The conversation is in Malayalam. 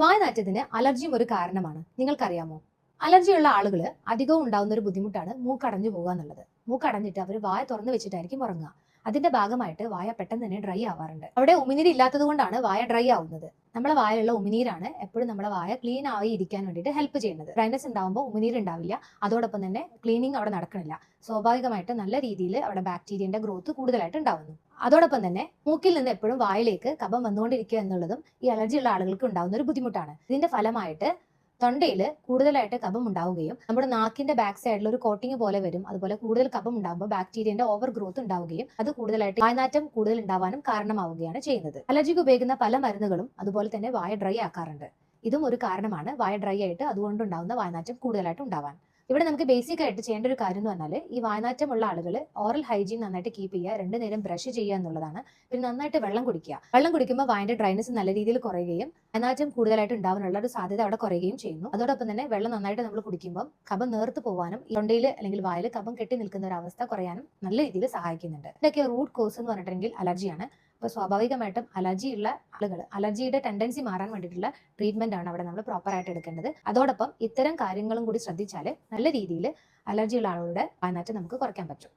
വായനാറ്റത്തിന് അലർജിയും ഒരു കാരണമാണ്. നിങ്ങൾക്കറിയാമോ? അലർജിയുള്ള ആളുകൾ അധികവും ഉണ്ടാകുന്ന ഒരു ബുദ്ധിമുട്ടാണ് മൂക്കടഞ്ഞു പോകുക എന്നുള്ളത്. മൂക്കടഞ്ഞിട്ട് അവർ വായ തുറന്നു വെച്ചിട്ടായിരിക്കും ഉറങ്ങുക. അതിന്റെ ഭാഗമായിട്ട് വായ പെട്ടെന്ന് തന്നെ ഡ്രൈ ആവാറുണ്ട്. അവിടെ ഉമിനീര് ഇല്ലാത്തത് കൊണ്ടാണ് വായ ഡ്രൈ ആവുന്നത്. നമ്മളെ വായിലുള്ള ഉമിനീരാണ് എപ്പോഴും നമ്മളെ വായ ക്ലീൻ ആയി ഇരിക്കാൻ വേണ്ടിയിട്ട് ഹെൽപ്പ് ചെയ്യുന്നത്. ഡ്രൈനസ് ഉണ്ടാവുമ്പോൾ ഉമിനീര് ഉണ്ടാവില്ല. അതോടൊപ്പം തന്നെ ക്ലീനിങ് അവിടെ നടക്കണില്ല. സ്വാഭാവികമായിട്ട് നല്ല രീതിയിൽ അവിടെ ബാക്ടീരിയന്റെ ഗ്രോത്ത് കൂടുതലായിട്ട് ഉണ്ടാവുന്നു. അതോടൊപ്പം തന്നെ മൂക്കിൽ നിന്ന് എപ്പോഴും വായിലേക്ക് കഫം വന്നുകൊണ്ടിരിക്കുക എന്നുള്ളതും ഈ അലർജി ഉള്ള ആളുകൾക്ക് ഉണ്ടാകുന്ന ഒരു ബുദ്ധിമുട്ടാണ്. ഇതിന്റെ ഫലമായിട്ട് തൊണ്ടയിൽ കൂടുതലായിട്ട് കഫം ഉണ്ടാവുകയും നമ്മുടെ നാക്കിന്റെ ബാക്ക് സൈഡിൽ ഒരു കോട്ടിങ് പോലെ വരും. അതുപോലെ കൂടുതൽ കഫം ഉണ്ടാകുമ്പോൾ ബാക്ടീരിയന്റെ ഓവർ ഗ്രോത്ത് ഉണ്ടാവുകയും അത് കൂടുതലായിട്ട് വായനാറ്റം കൂടുതൽ ഉണ്ടാവാനും കാരണമാവുകയാണ് ചെയ്യുന്നത്. അലർജിക്ക് ഉപയോഗിക്കുന്ന പല മരുന്നുകളും അതുപോലെ തന്നെ വായ ഡ്രൈ ആക്കാറുണ്ട്. ഇതും ഒരു കാരണമാണ്. വായ ഡ്രൈ ആയിട്ട് അതുകൊണ്ടുണ്ടാവുന്ന വായനാറ്റം കൂടുതലായിട്ട് ഉണ്ടാവാൻ. ഇവിടെ നമുക്ക് ബേസിക് ആയിട്ട് ചെയ്യേണ്ട ഒരു കാര്യം എന്ന് പറഞ്ഞാൽ ഈ വായനാറ്റമുള്ള ആളുകൾ ഓറൽ ഹൈജീൻ നന്നായിട്ട് കീപ്പ് ചെയ്യുക രണ്ടു നേരം ബ്രഷ് ചെയ്യുക എന്നുള്ളതാണ്. പിന്നെ നന്നായിട്ട് വെള്ളം കുടിക്കുക. വെള്ളം കുടിക്കുമ്പോൾ വായന്റെ ഡ്രൈനസ് നല്ല രീതിയിൽ കുറയുകയും വായനാറ്റം കൂടുതലായിട്ട് ഉണ്ടാവാനുള്ള ഒരു സാധ്യത അവിടെ കുറയുകയും ചെയ്യുന്നു. അതോടൊപ്പം തന്നെ വെള്ളം നന്നായിട്ട് നമ്മൾ കുടിക്കുമ്പോൾ കഫം നേർത്ത് പോകാനും തൊണ്ടയിൽ അല്ലെങ്കിൽ വായിൽ കഫം കെട്ടി നിൽക്കുന്ന ഒരു അവസ്ഥ കുറയാനും നല്ല രീതിയിൽ സഹായിക്കുന്നുണ്ട്. ഇതൊക്കെ റൂട്ട് കോസ് എന്ന് പറഞ്ഞിട്ടുണ്ടെങ്കിൽ അലർജിയാണ് അപ്പോൾ സ്വാഭാവികമായിട്ടും അലർജി ഉള്ള ആളുകൾ അലർജിയുടെ ടെൻഡൻസി മാറാൻ വേണ്ടിയിട്ടുള്ള ട്രീറ്റ്മെന്റ് ആണ് അവിടെ നമ്മൾ പ്രോപ്പർ ആയിട്ട് എടുക്കേണ്ടത്. അതോടൊപ്പം ഇത്തരം കാര്യങ്ങളും കൂടി ശ്രദ്ധിച്ചാൽ നല്ല രീതിയിൽ അലർജി ഉള്ള ആളുകളുടെ വായനാറ്റം നമുക്ക് കുറയ്ക്കാൻ പറ്റും.